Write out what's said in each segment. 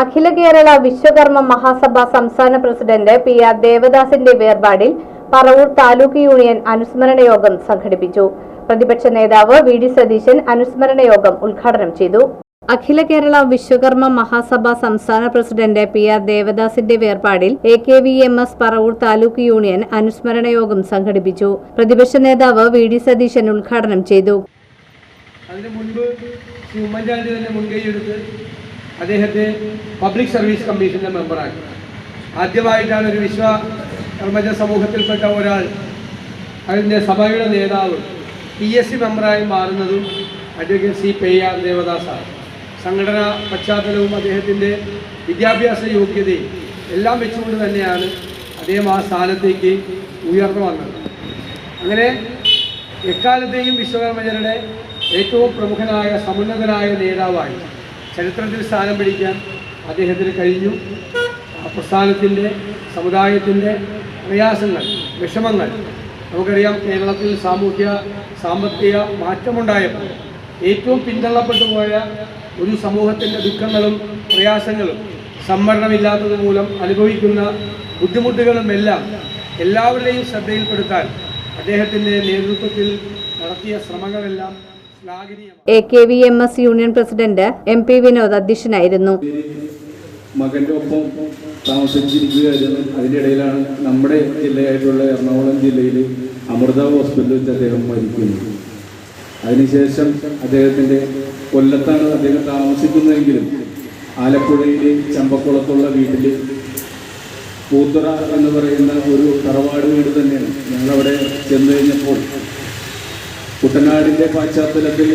അഖില കേരള വിശ്വകർമ്മ മഹാസഭ സംസ്ഥാന president P R ദേവദാസിന്റെ വേർപാടിൽ പറവൂർ താലൂക്ക് യൂണിയൻ അനുസ്മരണ യോഗം സംഘടിപ്പിച്ചു. പ്രതിപക്ഷ നേതാവ് വി ഡി സതീശൻ അനുസ്മരണ യോഗം ഉദ്ഘാടനം ചെയ്തു. അഖില കേരള വിശ്വകർമ്മ മഹാസഭ സംസ്ഥാന പ്രസിഡന്റ് പി ആർ ദേവദാസിന്റെ വേർപാടിൽ A K V M S Paravur taluk union അനുസ്മരണ യോഗം സംഘടിപ്പിച്ചു. പ്രതിപക്ഷ നേതാവ് വി ഡി സതീശൻ ഉദ്ഘാടനം ചെയ്തു. അതിനു മുൻപ് ഉമ്മൻചാണ്ടി തന്നെ മുൻകൈയെടുത്ത് അദ്ദേഹത്തെ പബ്ലിക് സർവീസ് കമ്മീഷന്റെ മെമ്പറാക്കി ആദ്യമായിട്ടാണ് ഒരു വിശ്വ കർമ്മജ സമൂഹത്തിൽപ്പെട്ട ഒരാൾ അതിന്റെ സഭയുടെ നേതാവ് പി എസ് സി മെമ്പറായി മാറുന്നതും അഡ്വക്കേറ്റ് സി പെയ്യാർ ദേവദാസാണ് സംഘടനാ പശ്ചാത്തലവും അദ്ദേഹത്തിന്റെ വിദ്യാഭ്യാസ യോഗ്യതയും എല്ലാം വെച്ചുകൊണ്ട് തന്നെയാണ് അദ്ദേഹം ആ സ്ഥാനത്തേക്ക് ഉയർന്നു വന്നത്. അങ്ങനെ എക്കാലത്തെയും വിശ്വകർമ്മജരുടെ ഏറ്റവും പ്രമുഖനായ സമുന്നതനായ നേതാവായി ചരിത്രത്തിൽ സ്ഥാനം പിടിക്കാൻ അദ്ദേഹത്തിന് കഴിഞ്ഞു. പ്രസ്ഥാനത്തിന്റെ സമുദായത്തിന്റെ പ്രയാസങ്ങൾ വിഷമങ്ങൾ നമുക്കറിയാം കേരളത്തിൽ സാമൂഹ്യ സാമ്പത്തിക മാറ്റമുണ്ടായപ്പോൾ ഏറ്റവും പിന്തള്ളപ്പെട്ടു പോയ ഒരു സമൂഹത്തിന്റെ ദുഃഖങ്ങളും പ്രയാസങ്ങളും സംവരണമില്ലാത്തത് മൂലം അനുഭവിക്കുന്ന ബുദ്ധിമുട്ടുകളുമെല്ലാം എല്ലാവരുടെയും ശ്രദ്ധയിൽപ്പെടുത്താൻ അദ്ദേഹത്തിന്റെ നേതൃത്വത്തിൽ നടത്തിയ ശ്രമങ്ങളെല്ലാം A K V M S union president M P Vinod അധ്യക്ഷനായിരുന്നു. മകന്റെ ഒപ്പം താമസിച്ചിരിക്കുകയായിരുന്നു. അതിനിടയിലാണ് നമ്മുടെ ജില്ലയായിട്ടുള്ള എറണാകുളം ജില്ലയിൽ അമൃത ഹോസ്പിറ്റലിൽ വെച്ച് അദ്ദേഹം മരിക്കുന്നത് അതിനുശേഷം അദ്ദേഹത്തിന്റെ കൊല്ലത്താണ് അദ്ദേഹം താമസിക്കുന്നതെങ്കിലും ആലപ്പുഴയിലെ ചമ്പക്കുളത്തുള്ള വീട്ടിൽ പൂത്തുറ എന്ന് പറയുന്ന ഒരു തറവാട് വീട് തന്നെയാണ്. ഞങ്ങളവിടെ ചെന്നു കഴിഞ്ഞപ്പോൾ കുട്ടനാടിന്റെ പശ്ചാത്തലത്തിൽ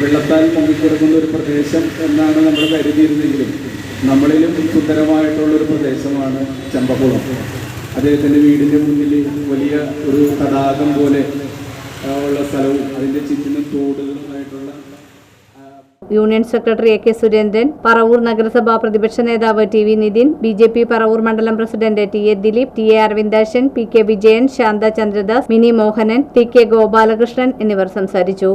വെള്ളത്താൽ മുങ്ങിക്കിടക്കുന്ന ഒരു പ്രദേശം എന്നാണ് നമ്മൾ കരുതിയിരുന്നെങ്കിലും നമ്മളിലും സുന്ദരമായിട്ടുള്ള ഒരു പ്രദേശമാണ് ചമ്പക്കുളം. അദ്ദേഹത്തിന്റെ വീടിന്റെ മുന്നിൽ വലിയ ഒരു തടാകം പോലെ ഉള്ള സ്ഥലവും അതിന്റെ ചുറ്റിനും തോടുകളുമായിട്ടുള്ള union secretary A K Surendran Paravur നഗരസഭാ പ്രതിപക്ഷ നേതാവ് T V Nithin B J P Paravur മണ്ഡലം president T A Dileep T A Aravindashan P K Vijayan Shantha Chandradas Mini Mohanan T K Gopalakrishnan എന്നിവർ സംസാരിച്ചു.